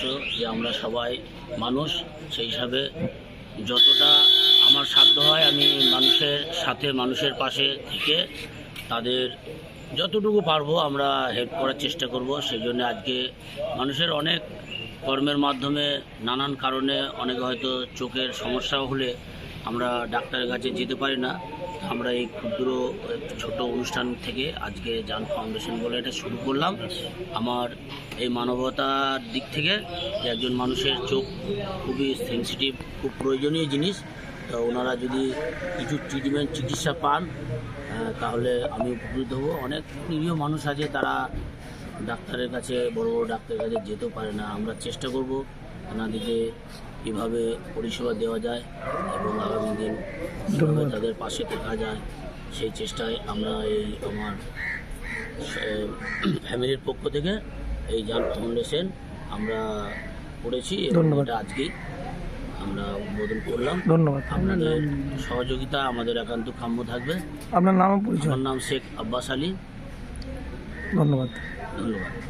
উদ্দেশ্য যে আমরা সবাই মানুষ, সেই হিসাবে যতটা আমার সাধ্য হয় আমি মানুষের সাথে, মানুষের পাশে থেকে তাদের যতটুকু পারব আমরা হেল্প করার চেষ্টা করব। সেই জন্য আজকে মানুষের অনেক কর্মের মাধ্যমে নানান কারণে অনেকে হয়তো চোখের সমস্যা হলে আমরা ডাক্তারের কাছে যেতে পারি না। আমরা এই ক্ষুদ্র ছোট অনুষ্ঠান থেকে আজকে জান ফাউন্ডেশন বলে এটা শুরু করলাম। আমার এই মানবতার দিক থেকে একজন মানুষের চোখ খুবই সেন্সিটিভ খুব প্রয়োজনীয় জিনিস, তো ওনারা যদি কিছু ট্রিটমেন্ট চিকিৎসা পান তাহলে আমি উপকৃত হব। অনেক নিরীহ মানুষ আছে, তারা ডাক্তারের কাছে, বড় বড় ডাক্তারের কাছে যেতেও পারে না। আমরা চেষ্টা করব ওনাদেরকে কীভাবে পরিষেবা দেওয়া যায় এবং আগামী দিন কীভাবে তাদের পাশে থাকা যায়। সেই চেষ্টায় আমরা এই আমার ফ্যামিলির পক্ষ থেকে এই জান ফাউন্ডেশন আমরা করেছি এবং ধন্যবাদ। এটা আজকেই আমরা উদ্বোধন করলাম। ধন্যবাদ। আপনাদের সহযোগিতা আমাদের একান্ত কাম্য থাকবে। আপনার নাম পরিচয়। আমার নাম শেখ আব্বাস আলী। ধন্যবাদ। ধন্যবাদ।